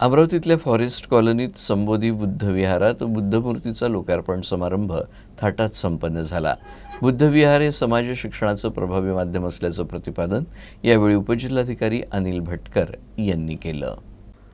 अमरावतीतल्या फॉरेस्ट कॉलनीत संबोधी बुद्धविहारात बुद्धमूर्तीचा लोकार्पण समारंभ थाटात संपन्न झाला. बुद्धविहार हे समाज शिक्षणाचं प्रभावी माध्यम असल्याचं प्रतिपादन यावेळी उपजिल्हाधिकारी अनिल भटकर यांनी केलं.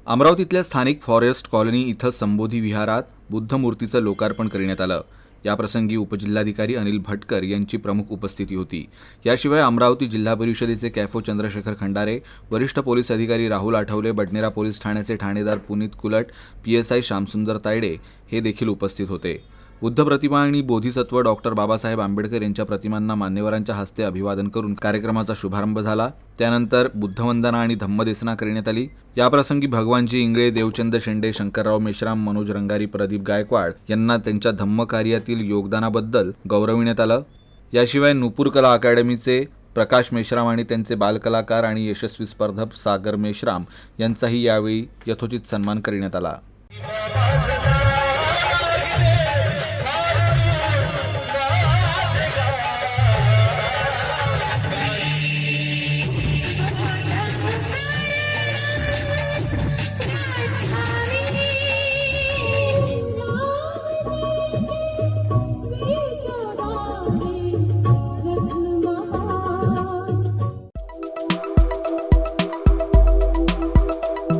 अमरावतीतल्या स्थानिक फॉरेस्ट कॉलनी इथं संबोधी विहारात बुद्ध मूर्तीचं लोकार्पण करण्यात आलं. याप्रसंगी उपजिल्हाधिकारी अनिल भटकर यांची प्रमुख उपस्थिती होती. याशिवाय अमरावती जिल्हा परिषदेचे कॅफो चंद्रशेखर खंडारे वरिष्ठ पोलीस अधिकारी राहुल आठवले बडनेरा पोलीस ठाण्याचे ठाणेदार Punit Kulat P S I Shyamsundar Tayde हे देखील उपस्थित होते. बुद्ध प्रतिमा आणि बोधिसत्व डॉक्टर बाबासाहेब आंबेडकर यांच्या प्रतिमांना मान्यवरांच्या हस्ते अभिवादन करून कार्यक्रमाचा शुभारंभ झाला. त्यानंतर बुद्धवंदना आणि धम्मदेसना करण्यात आली. याप्रसंगी भगवानजी इंगळे देवचंद शेंडे शंकरराव मेश्राम मनोज रंगारी प्रदीप गायकवाड यांना त्यांच्या धम्म कार्यातील योगदानाबद्दल गौरविण्यात आलं. याशिवाय नुपूर कला अकादमीचे प्रकाश मेश्राम आणि त्यांचे बालकलाकार आणि यशस्वी स्पर्धक सागर मेश्राम यांचाही यावेळी यथोचित सन्मान करण्यात आला.